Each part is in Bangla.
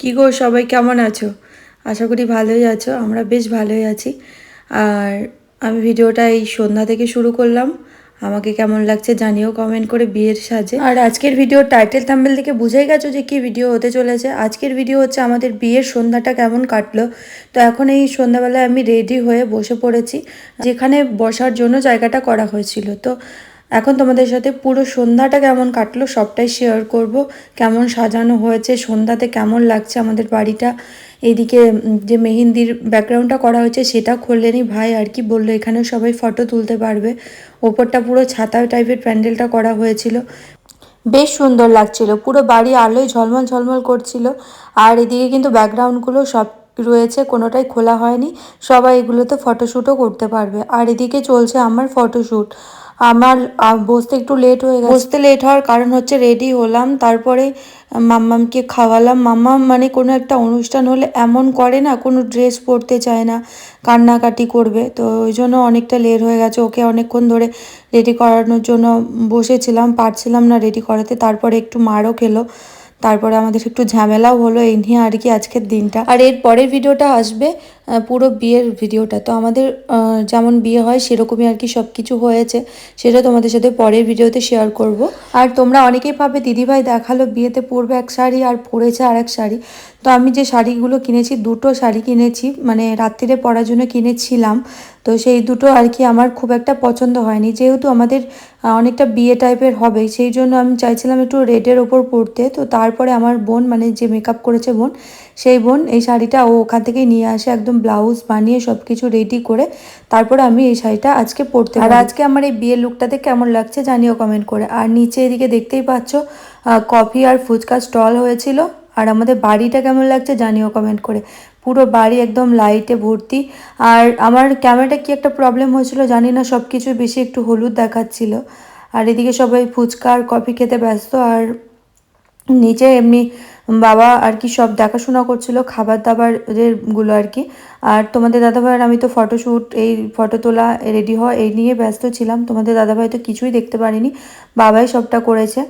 কী গো, সবাই কেমন আছো? আশা করি ভালোই আছো, আমরা বেশ ভালোই আছি। আর আমি ভিডিওটা এই সন্ধ্যা থেকে শুরু করলাম। আমাকে কেমন লাগছে জানিও কমেন্ট করে বিয়ের সাজে। আর আজকের ভিডিও টাইটেল থাম্বেল থেকে বুঝেই গেছো যে কি ভিডিও হতে চলেছে। আজকের ভিডিও হচ্ছে আমাদের বিয়ের সন্ধ্যাটা কেমন কাটলো। তো এখন এই সন্ধ্যাবেলায় আমি রেডি হয়ে বসে পড়েছি, যেখানে বসার জন্য জায়গাটা করা হয়েছিল। তো এখন তোমাদের সাথে পুরো সন্ধ্যাটা কেমন কাটলো সবটাই শেয়ার করব। কেমন সাজানো হয়েছে, সন্ধ্যাতে কেমন লাগছে আমাদের বাড়িটা। এদিকে যে মেহেন্দির ব্যাকগ্রাউন্ডটা করা হয়েছে সেটা খুললেনি ভাই, আর কি বলল, এখানেও সবাই ফটো তুলতে পারবে। ওপরটা পুরো ছাতা টাইপের প্যান্ডেলটা করা হয়েছিল। বেশ সুন্দর লাগছিল, পুরো বাড়ি আলোয় ঝলমল ঝলমল করছিল। আর এদিকে কিন্তু ব্যাকগ্রাউন্ডগুলো সব রয়েছে, কোনোটাই খোলা হয়নি। সবাই এগুলোতে ফটোশ্যুটও করতে পারবে। আর এদিকে চলছে আমার ফটোশ্যুট আমার বসতে একটু লেট হয়ে গেছে। বসতে লেট হওয়ার কারণ হচ্ছে রেডি হলাম, তারপরে মাম্মামকে খাওয়ালাম। মাম্মাম মানে কোনো একটা অনুষ্ঠান হলে এমন করে না, কোনো ড্রেস পরতে চায় না, কান্নাকাটি করবে। তো ওই জন্য অনেকটা লেট হয়ে গেছে। ওকে অনেকক্ষণ ধরে রেডি করানোর জন্য বসেছিলাম, পারছিলাম না রেডি করাতে। তারপরে একটু মারও খেলো। তারপরে আমাদের একটু ঝামেলাও হলো। এই নিয়ে আর কি আজকের দিনটা। আর এর পরের ভিডিওটা আসবে। পুরো বিয়ের ভিডিওটা। তো আমাদের যেমন বিয়ে হয়, সেরকমই আর কি সব কিছু হয়েছে। সেটা তোমাদের সাথে পরের ভিডিওতে শেয়ার করব। আর তোমরা অনেকেই ভাবে, দিদিভাই দেখাল বিয়েতে পরবে এক শাড়ি আর পরেছে আর এক শাড়ি। তো আমি যে শাড়িগুলো কিনেছি, দুটো শাড়ি কিনেছি মানে রাত্রিরে পরার জন্য কিনেছিলাম। তো সেই দুটো আর কি আমার খুব একটা পছন্দ হয়নি। যেহেতু আমাদের অনেকটা বিয়ে টাইপের হবে, সেই জন্য আমি চাইছিলাম একটু রেডের ওপর পরতে। তো তারপরে আমার বোন মানে যে মেকআপ করেছে বোন, সেই বোন এই শাড়িটা ও ওখান থেকেই নিয়ে আসে, একদম ব্লাউজ বানিয়ে সব কিছু রেডি করে তারপরে আমি এই শাড়িটা আজকে পরতে আর আজকে আমার এই বিয়ের লুকটাতে কেমন লাগছে জানিও কমেন্ট করে। আর নিচে এদিকে দেখতেই পাচ্ছ কফি আর ফুচকা স্টল হয়েছিল। আর আমাদের বাড়িটা কেমন লাগছে জানিও কমেন্ট করে। পুরো বাড়ি একদম লাইটে ভর্তি। আর আমার ক্যামেরাটা কি একটা প্রবলেম হয়েছিল জানি না সব কিছু বেশি একটু হলুদ দেখাচ্ছিল। আর এদিকে সবাই ফুচকা আর কফি খেতে ব্যস্ত। আর নিচে এমনি বাবা আর কি সব দেখাশোনা করছিল খাবার দাবারেরগুলো আর কি। আর তোমাদের দাদাভাই আর আমি তো ফটোশ্যুট এই ফটো তোলা রেডি হওয়া, এই নিয়ে ব্যস্ত ছিলাম। তোমাদের দাদাভাই তো কিছুই দেখতে পারিনি, বাবাই সবটা করেছে।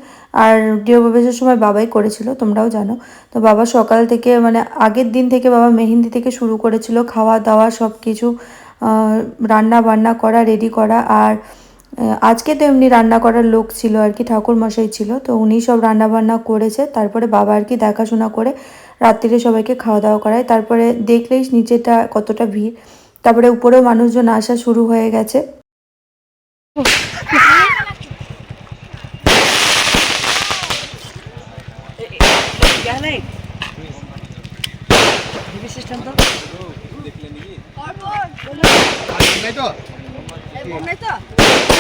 আর গৃহপ্রবেশের সময় বাবাই করেছিল, তোমরাও জানো। তো বাবা সকাল থেকে মানে আগের দিন থেকে বাবা মেহেন্দি থেকে শুরু করেছিল খাওয়া দাওয়া সব কিছু রান্না বান্না করা রেডি করা। আর আজকে তো এমনি রান্না করার লোক ছিল আর কি ঠাকুর মশাই ছিল তো উনি সব রান্না বান্না করেছে তারপরে বাবা আর কি দেখাশোনা করে রাত্রিরে সবাইকে খাওয়া দাওয়া করায় তারপরে দেখলেই নিচেটা কতটা ভিড় তারপরে উপরেও মানুষজন আসা শুরু হয়ে গেছে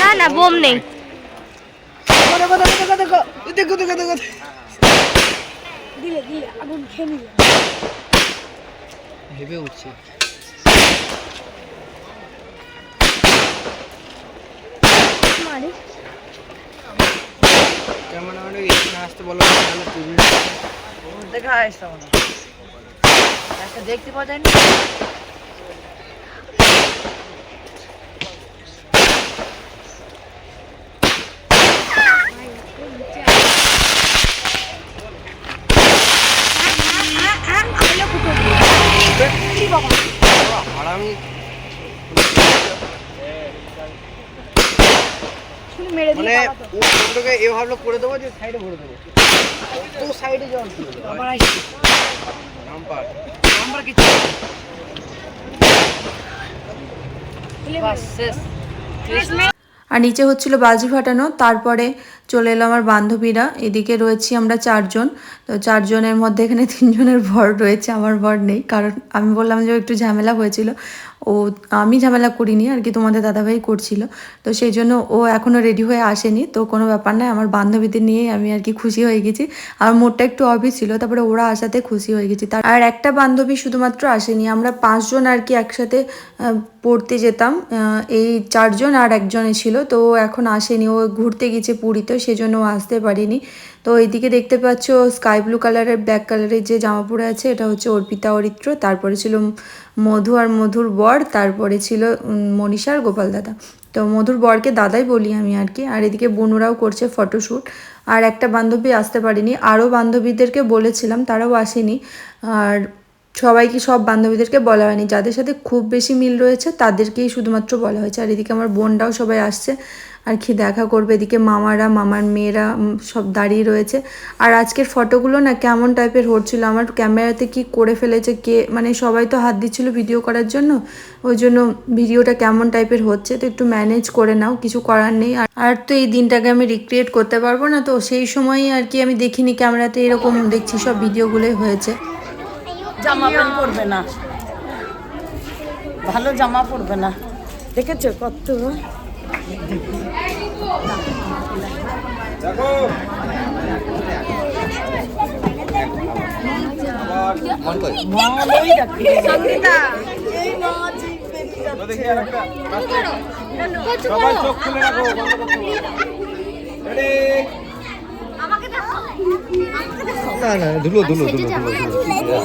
না না বোম নেই। ভেবে উঠছে কেমন মানে এখানে আসতে বলো তাহলে তুমি দেখা আসতাম একটা দেখতে পাওয়া যায় না হারামি মানে ও ফটোটাকে এ ভাবলো করে দেবো যে সাইডে ভরে দেবো। তো সাইডে যাওয়ার আমার নাম্বার নাম্বার কিছু বাস শেষ। আর নিচে হচ্ছিল বাজি ফাটানো তারপরে চলে এলো আমার বান্ধবীরা। এদিকে রয়েছি আমরা চারজন। তো চারজনের মধ্যে এখানে তিনজনের ভর রয়েছে, আমার ভর নেই। কারণ আমি বললাম যে একটু ঝামেলা হয়েছিল। ও, আমি ঝামেলা করিনি, আর কি তোমাদের দাদাভাই করছিল। তো সেই জন্য ও এখনও রেডি হয়ে আসেনি। তো কোনো ব্যাপার নয়, আমার বান্ধবীদের নিয়েই আমি আর কি খুশি হয়ে গেছি। আর মোটটা একটু অবি ছিল, তারপরে ওরা আসাতে খুশি হয়ে গেছি। তার আর একটা বান্ধবী শুধুমাত্র আসেনি, আমরা পাঁচজন আর কি একসাথে পড়তে যেতাম। এই চারজন আর একজনে ছিল, তো এখন আসেনি। ও ঘুরতে গেছে পুরীতে সেজন্য আসতে পারিনি। তো এইদিকে দেখতে পাচ্ছ স্কাই ব্লু কালারের ব্ল্যাক কালারের যে জামা পরে আছে, এটা হচ্ছে অর্পিতা অরিত্র, তারপরে ছিল মধু আর মধুর বর, তারপরে ছিল মনীষা আর গোপাল দাদা। তো মধুর বরকে দাদাই বলি আমি আর কি। আর এদিকে বোনরাও করছে ফটোশ্যুট আর একটা বান্ধবী আসতে পারিনি। আরও বান্ধবীদেরকে বলেছিলাম, তারাও আসেনি। আর সবাইকে, সব বান্ধবীদেরকে বলা হয়নি। যাদের সাথে খুব বেশি মিল রয়েছে, তাদেরকেই শুধুমাত্র বলা হয়েছে। আর এদিকে আমার বোনরাও সবাই আসছে, আর কি দেখা করবে। এদিকে মামারা, মামার মেয়েরা সব দাঁড়িয়ে রয়েছে। আর আজকের ফটোগুলো না কেমন টাইপের হচ্ছিল? আমার ক্যামেরাতে কি করে ফেলেছে? কে মানে সবাই তো হাত দিচ্ছিল ভিডিও করার জন্য। ওই জন্য ভিডিওটা কেমন টাইপের হচ্ছে, তো একটু ম্যানেজ করে নাও। কিছু করার নেই। আর- তো এই দিনটাকে আমি রিক্রিয়েট করতে পারব না, তো সেই সময়ই আর কি আমি দেখিনি। ক্যামেরাতে এরকম দেখছি, সব ভিডিওগুলোই হয়েছে। জামা প্যান্ট পরবে না। ভালো জামা পরবে না। দেখেছ কত? সবাই চোখ খুলে রাখো? না না ধুলো ধুলো ধুলো ধুলো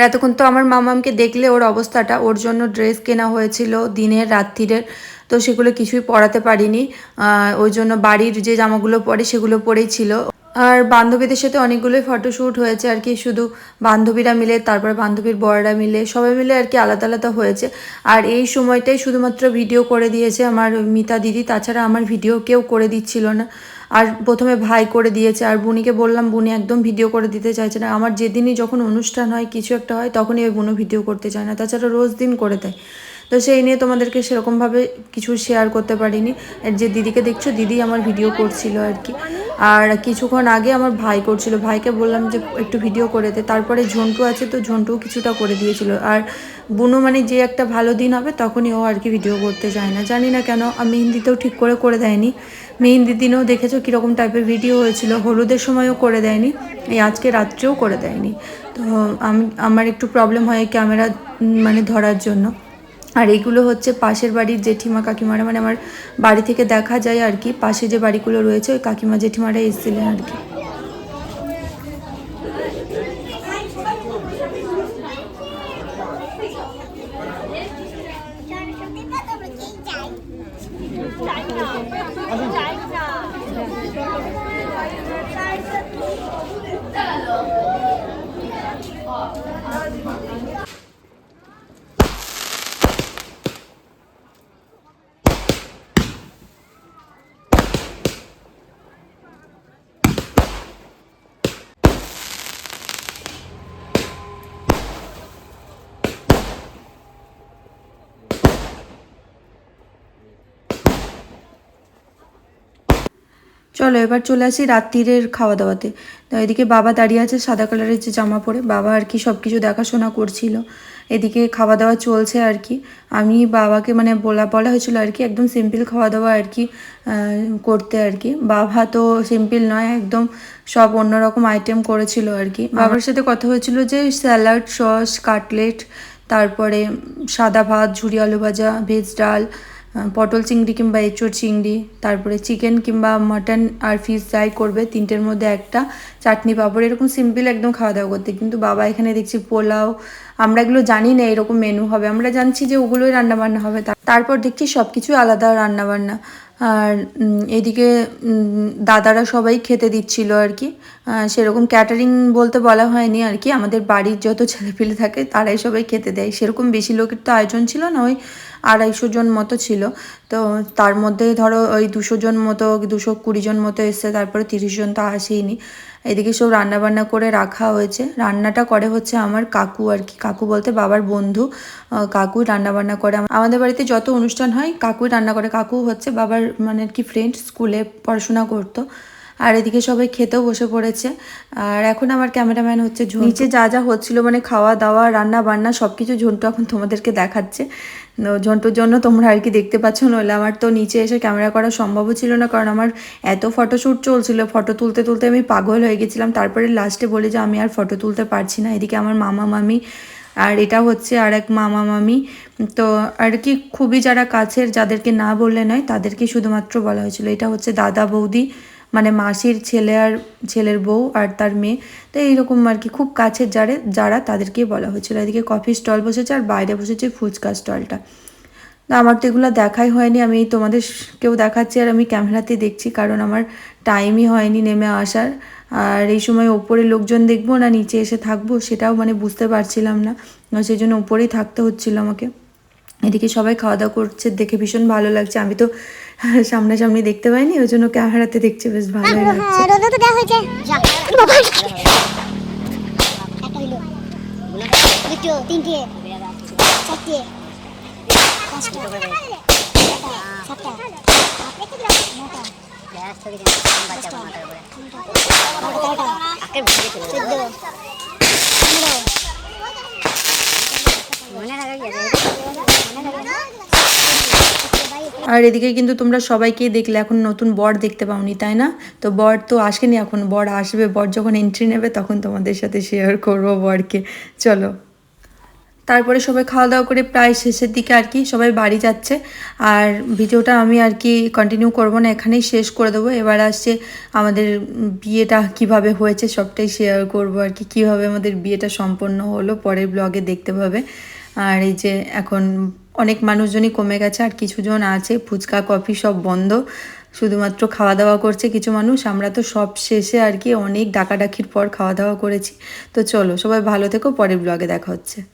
এতক্ষণ তো আমার মামামকে দেখলে ওর অবস্থাটা ওর জন্য ড্রেস কেনা হয়েছিল দিনের রাত্রিরের তো সেগুলো কিছুই পরাতে পারিনি। আহ, ওই জন্য বাড়ির যে জামাগুলো পরে সেগুলো পরেই ছিল। আর বান্ধবীদের সাথে অনেকগুলোই ফটোশ্যুট হয়েছে আর কি। শুধু বান্ধবীরা মিলে, তারপর বান্ধবীর বড়রা মিলে, সবাই মিলে আর কি আলাদা আলাদা হয়েছে। আর এই সময়টাই শুধুমাত্র ভিডিও করে দিয়েছে আমার মিতা দিদি। তাছাড়া আমার ভিডিও কেউ করে দিচ্ছিল না। আর প্রথমে ভাই করে দিয়েছে। আর বুনিকে বললাম, বুনি একদম ভিডিও করে দিতে চাইছে না। আমার যেদিনই যখন অনুষ্ঠান হয়, কিছু একটা হয়, তখনই ওই বুনো ভিডিও করতে চায় না। তাছাড়া রোজ দিন করে দেয়। তো সেই নিয়ে তোমাদেরকে সেরকমভাবে কিছু শেয়ার করতে পারিনি। যে দিদিকে দেখছ, দিদি আমার ভিডিও করছিল আর কি। আর কিছুক্ষণ আগে আমার ভাই করছিল। ভাইকে বললাম যে, একটু ভিডিও করে দে। তারপরে ঝন্টু আছে তো ঝন্টু কিছুটা করে দিয়েছিল। আর বুনো মানে যে একটা ভালো দিন হবে, তখনই ও আর কি ভিডিও করতে চায় না। জানি না কেন আর মেহেন্দিতেও ঠিক করে করে দেয়নি। মেহেন্দির দিনেও দেখেছ কীরকম টাইপের ভিডিও হয়েছিল। হলুদের সময়ও করে দেয়নি। এই আজকে রাত্রেও করে দেয়নি। তো আমি, আমার একটু প্রবলেম হয় ক্যামেরা মানে ধরার জন্য। আর এইগুলো হচ্ছে পাশের বাড়ির জেঠিমা কাকিমারা মানে আমার বাড়ি থেকে দেখা যায় আর কি, পাশে যে বাড়িগুলো রয়েছে, ওই কাকিমা জেঠিমারা এসেছিলেন আর কি। চলো এবার চলে আসি রাত্রিরের খাওয়া দাওয়াতে তো এদিকে বাবা দাঁড়িয়ে আছে সাদা কালারের যে জামা পরে। বাবা আর কি সব কিছু দেখাশোনা করছিল। এদিকে খাওয়া দাওয়া চলছে আর কি। আমি বাবাকে মানে বলা বলা হয়েছিল আর কি একদম সিম্পল খাওয়া দাওয়া আর কি করতে আর কি। বাবা তো সিম্পল নয় একদম সব অন্যরকম আইটেম করেছিল আর কি। বাবার সাথে কথা হয়েছিল যে স্যালাড সস কাটলেট তারপরে সাদা ভাত ঝুরি আলু ভাজা ভেজ ডাল পটল চিংড়ি কিংবা এঁচোড় চিংড়ি, তারপরে চিকেন কিংবা মাটন আর ফিশ যাই করবে, তিনটের মধ্যে একটা চাটনি পাঁপড় এরকম সিম্পল একদম খাওয়া দাওয়া করতে। কিন্তু বাবা এখানে দেখছি পোলাও, আমরা এগুলো জানি না এরকম মেনু হবে। আমরা জানছি যে ওগুলোই রান্নাবান্না হবে। তারপর দেখছি সব কিছু আলাদা রান্নাবান্না। আর এদিকে দাদারা সবাই খেতে দিচ্ছিল আর কি। সেরকম ক্যাটারিং বলতে বলা হয়নি আর কি। আমাদের বাড়ির যত ছেলেপিলে থাকে, তারাই সবাই খেতে দেয়। সেরকম বেশি লোকের তো আয়োজন ছিল না, ওই আড়াইশো জন মতো ছিল। তো তার মধ্যে ধরো ওই দুশো জন মতো, দুশো কুড়ি জন মতো এসছে, তারপরে তিরিশ জন তো আসেইনি। এদিকে সব রান্না বান্না করে রাখা হয়েছে। রান্নাটা করে হচ্ছে আমার কাকু আর কি। কাকু বলতে বাবার বন্ধু। কাকু কাকুই রান্না বান্না করে আমাদের বাড়িতে যত অনুষ্ঠান হয়, কাকুই রান্না করে। কাকু হচ্ছে বাবার মানে কি ফ্রেন্ড স্কুলে পড়াশোনা করতো। আর এদিকে সবাই খেতেও বসে পড়েছে। আর এখন আমার ক্যামেরাম্যান হচ্ছে নিচে যা যা হচ্ছিল মানে খাওয়া দাওয়া, রান্না বান্না সব কিছু ঝন্টু এখন তোমাদেরকে দেখাচ্ছে। ঝন্টুর জন্য তোমরা আর কি দেখতে পাচ্ছ। নইলে আমার তো নিচে এসে ক্যামেরা করা সম্ভবও ছিল না, কারণ আমার এত ফটোশ্যুট চলছিল। ফটো তুলতে তুলতে আমি পাগল হয়ে গেছিলাম। তারপরে লাস্টে বলি যে আমি আর ফটো তুলতে পারছি না। এদিকে আমার মামা মামি, আর এটা হচ্ছে আর এক মামা মামি। তো আর কি খুবই যারা কাছের, যাদেরকে না বললে নয়, তাদেরকে শুধুমাত্র বলা হয়েছিল। এটা হচ্ছে দাদা বৌদি। মানে মাসির ছেলে আর ছেলের বউ আর তার মেয়ে, তো এইরকম আর কি খুব কাছের যারা যারা তাদেরকেই বলা হয়েছিল। এদিকে কফি স্টল বসেছে আর বাইরে বসেছে ফুচকা স্টলটা। না, আমার তো এগুলো দেখাই হয়নি, আমি তোমাদের কেউ দেখাচ্ছি আর আমি ক্যামেরাতে দেখছি, কারণ আমার টাইমই হয়নি নেমে আসার। আর এই সময় ওপরে লোকজন দেখব না, নিচে এসে থাকব, সেটাও মানে বুঝতে পারছিলাম না। সেই জন্য উপরেই থাকতে হচ্ছিল আমাকে। এদিকে সবাই খাওয়া দাওয়া করছে, দেখে ভীষণ ভালো লাগছে। আমি তো সামনাসামনি দেখতে পাইনি ওই জন্য ক্যামেরাতে দেখছি বেশ ভালোই লাগছে। হ্যাঁ আর এদিকে কিন্তু তোমরা সবাইকেই দেখলে এখন নতুন বর দেখতে পাওনি, তাই না? তো বর তো আসেনি এখন, বর আসবে, বর যখন এন্ট্রি নেবে তখন তোমাদের সাথে শেয়ার করব বরকে। চলো। তারপরে সবাই খাওয়া দাওয়া করে প্রায় শেষের দিকে আর কি, সবাই বাড়ি যাচ্ছে। আর ভিডিওটা আমি আর কি কন্টিনিউ করব না, এখানেই শেষ করে দেবো। এবার আসছে আমাদের বিয়েটা কীভাবে হয়েছে সবটাই শেয়ার করব আর কি, কীভাবে আমাদের বিয়েটা সম্পন্ন হলো, পরের ব্লগে দেখতে পাবে। আর এই যে এখন অনেক মানুষজনই কমে গেছে, আর কিছুজন আছে, ফুচকা, কফি সব বন্ধ। শুধুমাত্র খাওয়া দাওয়া করছে কিছু মানুষ, আমরা তো সব শেষে আর কি অনেক ডাকাডাকির পর খাওয়া দাওয়া করেছি। তো চলো, সবাই ভালো থেকো, পরের ব্লগে দেখা হচ্ছে।